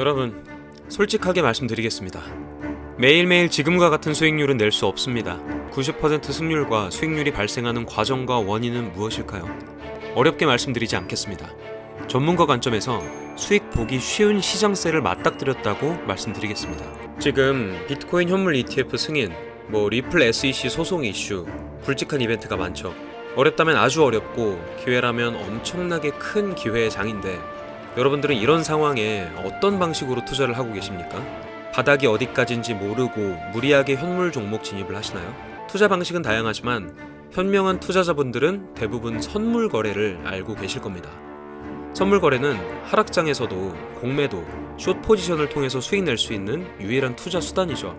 여러분, 솔직하게 말씀드리겠습니다. 매일매일 지금과 같은 수익률은 낼 수 없습니다. 90% 승률과 수익률이 발생하는 과정과 원인은 무엇일까요? 어렵게 말씀드리지 않겠습니다. 전문가 관점에서 수익 보기 쉬운 시장세를 맞닥뜨렸다고 말씀드리겠습니다. 지금 비트코인 현물 ETF 승인, 뭐 리플 SEC 소송 이슈, 굵직한 이벤트가 많죠. 어렵다면 아주 어렵고 기회라면 엄청나게 큰 기회의 장인데 여러분들은 이런 상황에 어떤 방식으로 투자를 하고 계십니까? 바닥이 어디까지인지 모르고 무리하게 현물 종목 진입을 하시나요? 투자 방식은 다양하지만 현명한 투자자분들은 대부분 선물 거래를 알고 계실 겁니다. 선물 거래는 하락장에서도 공매도, 숏 포지션을 통해서 수익 낼 수 있는 유일한 투자 수단이죠.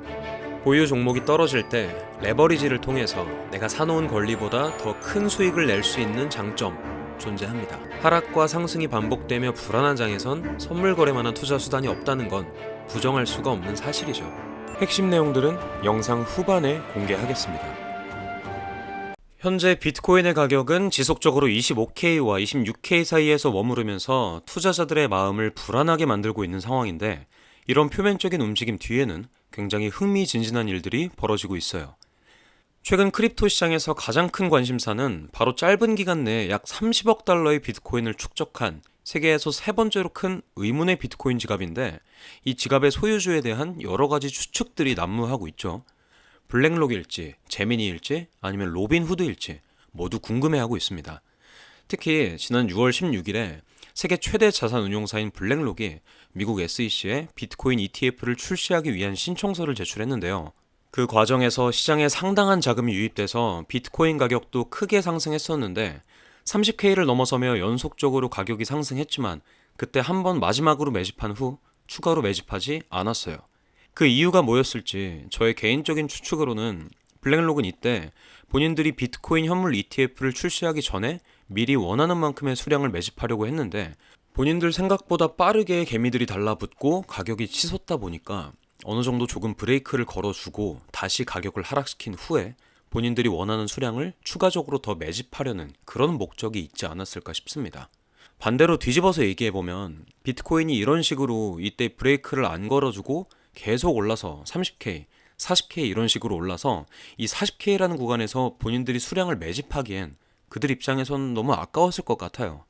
보유 종목이 떨어질 때 레버리지를 통해서 내가 사놓은 권리보다 더 큰 수익을 낼 수 있는 장점 존재합니다. 하락과 상승이 반복되며 불안한 장에선 선물 거래만한 투자 수단이 없다는 건 부정할 수가 없는 사실이죠. 핵심 내용들은 영상 후반에 공개하겠습니다. 현재 비트코인의 가격은 지속적으로 25K와 26K 사이에서 머무르면서 투자자들의 마음을 불안하게 만들고 있는 상황인데 이런 표면적인 움직임 뒤에는 굉장히 흥미진진한 일들이 벌어지고 있어요. 최근 크립토 시장에서 가장 큰 관심사는 바로 짧은 기간 내에 약 30억 달러의 비트코인을 축적한 세계에서 세 번째로 큰 의문의 비트코인 지갑인데 이 지갑의 소유주에 대한 여러 가지 추측들이 난무하고 있죠. 블랙록일지, 제미니일지, 아니면 로빈 후드일지 모두 궁금해하고 있습니다. 특히 지난 6월 16일에 세계 최대 자산 운용사인 블랙록이 미국 SEC에 비트코인 ETF를 출시하기 위한 신청서를 제출했는데요. 그 과정에서 시장에 상당한 자금이 유입돼서 비트코인 가격도 크게 상승했었는데 30K를 넘어서며 연속적으로 가격이 상승했지만 그때 한 번 마지막으로 매집한 후 추가로 매집하지 않았어요. 그 이유가 뭐였을지 저의 개인적인 추측으로는 블랙록은 이때 본인들이 비트코인 현물 ETF를 출시하기 전에 미리 원하는 만큼의 수량을 매집하려고 했는데 본인들 생각보다 빠르게 개미들이 달라붙고 가격이 치솟다 보니까 어느 정도 조금 브레이크를 걸어주고 다시 가격을 하락시킨 후에 본인들이 원하는 수량을 추가적으로 더 매집하려는 그런 목적이 있지 않았을까 싶습니다. 반대로 뒤집어서 얘기해보면 비트코인이 이런 식으로 이때 브레이크를 안 걸어주고 계속 올라서 30K, 40K 이런 식으로 올라서 이 40K라는 구간에서 본인들이 수량을 매집하기엔 그들 입장에선 너무 아까웠을 것 같아요.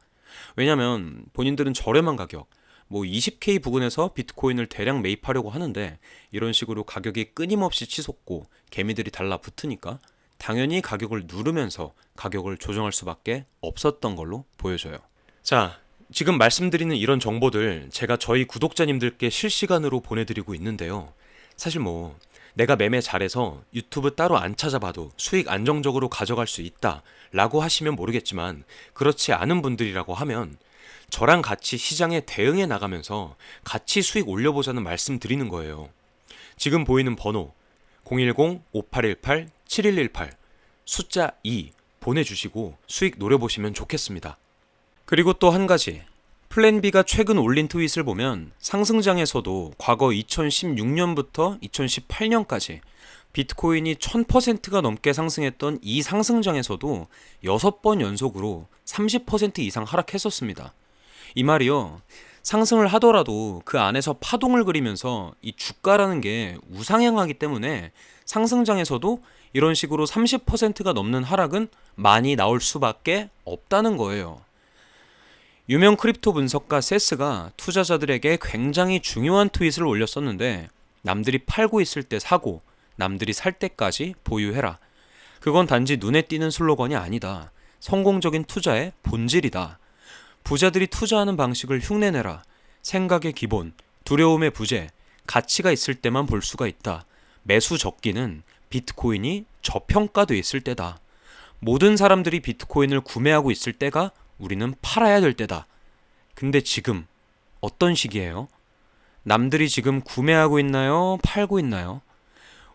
왜냐면 본인들은 저렴한 가격, 뭐 20K 부근에서 비트코인을 대량 매입하려고 하는데 이런 식으로 가격이 끊임없이 치솟고 개미들이 달라붙으니까 당연히 가격을 누르면서 가격을 조정할 수밖에 없었던 걸로 보여져요. 자, 지금 말씀드리는 이런 정보들 제가 저희 구독자님들께 실시간으로 보내드리고 있는데요. 사실 뭐 내가 매매 잘해서 유튜브 따로 안 찾아봐도 수익 안정적으로 가져갈 수 있다 라고 하시면 모르겠지만 그렇지 않은 분들이라고 하면 저랑 같이 시장에 대응해 나가면서 같이 수익 올려보자는 말씀 드리는 거예요. 지금 보이는 번호 010-5818-7118 숫자 2 보내주시고 수익 노려보시면 좋겠습니다. 그리고 또 한 가지 플랜 B가 최근 올린 트윗을 보면 상승장에서도 과거 2016년부터 2018년까지 비트코인이 1000%가 넘게 상승했던 이 상승장에서도 6번 연속으로 30% 이상 하락했었습니다. 이 말이요. 상승을 하더라도 그 안에서 파동을 그리면서 이 주가라는 게 우상향하기 때문에 상승장에서도 이런 식으로 30%가 넘는 하락은 많이 나올 수밖에 없다는 거예요. 유명 크립토 분석가 세스가 투자자들에게 굉장히 중요한 트윗을 올렸었는데 남들이 팔고 있을 때 사고 남들이 살 때까지 보유해라. 그건 단지 눈에 띄는 슬로건이 아니다. 성공적인 투자의 본질이다. 부자들이 투자하는 방식을 흉내내라. 생각의 기본, 두려움의 부재, 가치가 있을 때만 볼 수가 있다. 매수 적기는 비트코인이 저평가돼 있을 때다. 모든 사람들이 비트코인을 구매하고 있을 때가 우리는 팔아야 될 때다. 근데 지금 어떤 시기예요? 남들이 지금 구매하고 있나요? 팔고 있나요?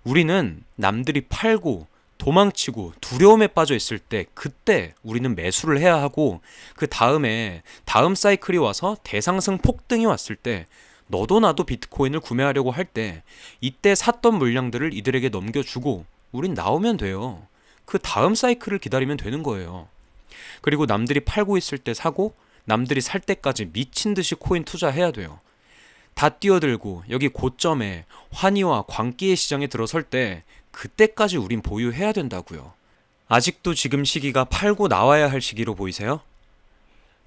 우리는 남들이 팔고 도망치고 두려움에 빠져 있을 때 그때 우리는 매수를 해야 하고 그 다음에 다음 사이클이 와서 대상승 폭등이 왔을 때 너도 나도 비트코인을 구매하려고 할 때 이때 샀던 물량들을 이들에게 넘겨주고 우린 나오면 돼요. 그 다음 사이클을 기다리면 되는 거예요. 그리고 남들이 팔고 있을 때 사고 남들이 살 때까지 미친 듯이 코인 투자해야 돼요. 다 뛰어들고 여기 고점에 환희와 광기의 시장에 들어설 때 그때까지 우린 보유해야 된다고요. 아직도 지금 시기가 팔고 나와야 할 시기로 보이세요?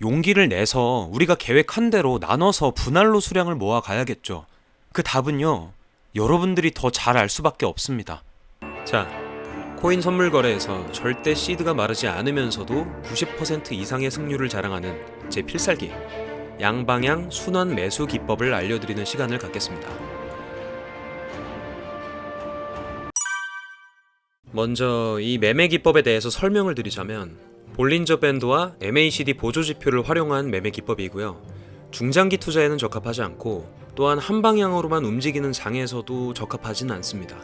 용기를 내서 우리가 계획한 대로 나눠서 분할로 수량을 모아 가야겠죠. 그 답은요. 여러분들이 더 잘 알 수밖에 없습니다. 자, 코인 선물 거래에서 절대 시드가 마르지 않으면서도 90% 이상의 승률을 자랑하는 제 필살기 양방향 순환 매수 기법을 알려드리는 시간을 갖겠습니다. 먼저 이 매매 기법에 대해서 설명을 드리자면 볼린저 밴드와 MACD 보조 지표를 활용한 매매 기법이고요. 중장기 투자에는 적합하지 않고 또한 한 방향으로만 움직이는 장에서도 적합하진 않습니다.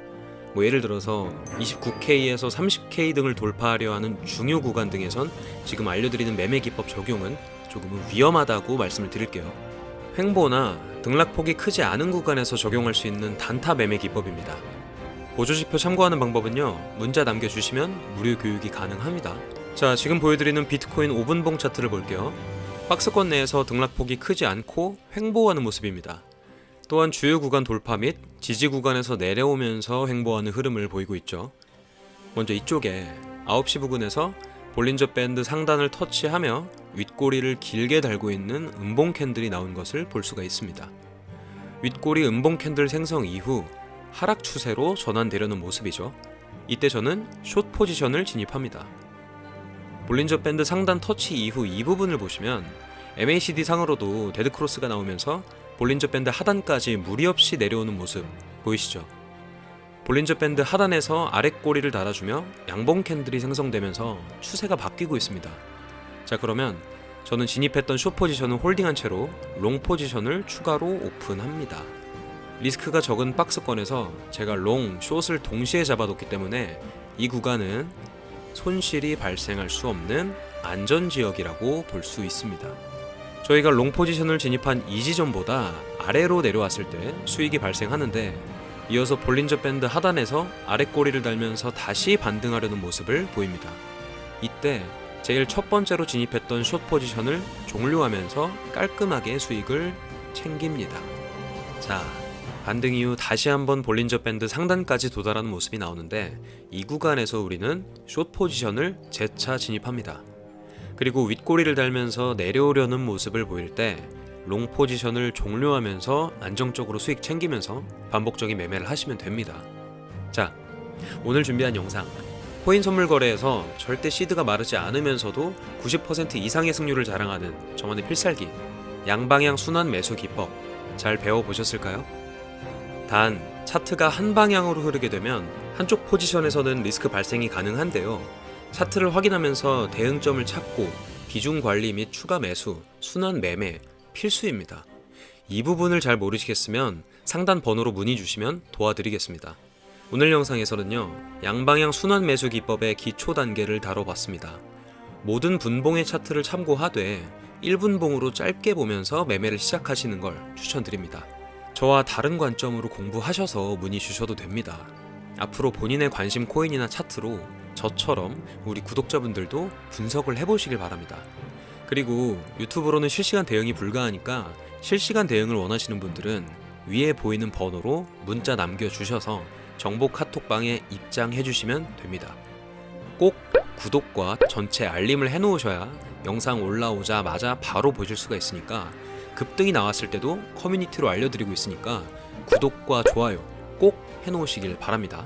뭐 예를 들어서 29K에서 30K 등을 돌파하려 하는 중요 구간 등에선 지금 알려드리는 매매 기법 적용은 조금은 위험하다고 말씀을 드릴게요. 횡보나 등락폭이 크지 않은 구간에서 적용할 수 있는 단타 매매 기법입니다. 보조지표 참고하는 방법은요, 문자 남겨주시면 무료 교육이 가능합니다. 자, 지금 보여드리는 비트코인 5분봉 차트를 볼게요. 박스권 내에서 등락폭이 크지 않고 횡보하는 모습입니다. 또한 주요 구간 돌파 및 지지 구간에서 내려오면서 횡보하는 흐름을 보이고 있죠. 먼저 이쪽에 9시 부근에서 볼린저 밴드 상단을 터치하며 윗꼬리를 길게 달고 있는 음봉 캔들이 나온 것을 볼 수가 있습니다. 윗꼬리 음봉 캔들 생성 이후 하락 추세로 전환되려는 모습이죠. 이때 저는 숏 포지션을 진입합니다. 볼린저 밴드 상단 터치 이후 이 부분을 보시면 MACD 상으로도 데드 크로스가 나오면서 볼린저 밴드 하단까지 무리 없이 내려오는 모습 보이시죠? 볼린저 밴드 하단에서 아랫꼬리를 달아주며 양봉 캔들이 생성되면서 추세가 바뀌고 있습니다. 자 그러면 저는 진입했던 숏 포지션을 홀딩한 채로 롱 포지션을 추가로 오픈합니다. 리스크가 적은 박스권에서 제가 롱, 숏을 동시에 잡아뒀기 때문에 이 구간은 손실이 발생할 수 없는 안전 지역이라고 볼 수 있습니다. 저희가 롱 포지션을 진입한 이 지점보다 아래로 내려왔을 때 수익이 발생하는데 이어서 볼린저 밴드 하단에서 아랫꼬리를 달면서 다시 반등하려는 모습을 보입니다. 이때 제일 첫 번째로 진입했던 숏 포지션을 종료하면서 깔끔하게 수익을 챙깁니다. 자, 반등 이후 다시 한번 볼린저 밴드 상단까지 도달하는 모습이 나오는데 이 구간에서 우리는 숏 포지션을 재차 진입합니다. 그리고 윗꼬리를 달면서 내려오려는 모습을 보일 때 롱 포지션을 종료하면서 안정적으로 수익 챙기면서 반복적인 매매를 하시면 됩니다. 자, 오늘 준비한 영상 코인 선물 거래에서 절대 시드가 마르지 않으면서도 90% 이상의 승률을 자랑하는 저만의 필살기 양방향 순환 매수 기법 잘 배워보셨을까요? 단 차트가 한 방향으로 흐르게 되면 한쪽 포지션에서는 리스크 발생이 가능한데요. 차트를 확인하면서 대응점을 찾고 비중 관리 및 추가 매수, 순환 매매 필수입니다. 이 부분을 잘 모르시겠으면 상단 번호로 문의 주시면 도와드리겠습니다. 오늘 영상에서는요, 양방향 순환 매수 기법의 기초 단계를 다뤄봤습니다. 모든 분봉의 차트를 참고하되 1분봉으로 짧게 보면서 매매를 시작하시는 걸 추천드립니다. 저와 다른 관점으로 공부하셔서 문의 주셔도 됩니다. 앞으로 본인의 관심 코인이나 차트로 저처럼 우리 구독자분들도 분석을 해보시길 바랍니다. 그리고 유튜브로는 실시간 대응이 불가하니까 실시간 대응을 원하시는 분들은 위에 보이는 번호로 문자 남겨주셔서 정보 카톡방에 입장해 주시면 됩니다. 꼭 구독과 전체 알림을 해놓으셔야 영상 올라오자마자 바로 보실 수가 있으니까 급등이 나왔을 때도 커뮤니티로 알려드리고 있으니까 구독과 좋아요 꼭 해놓으시길 바랍니다.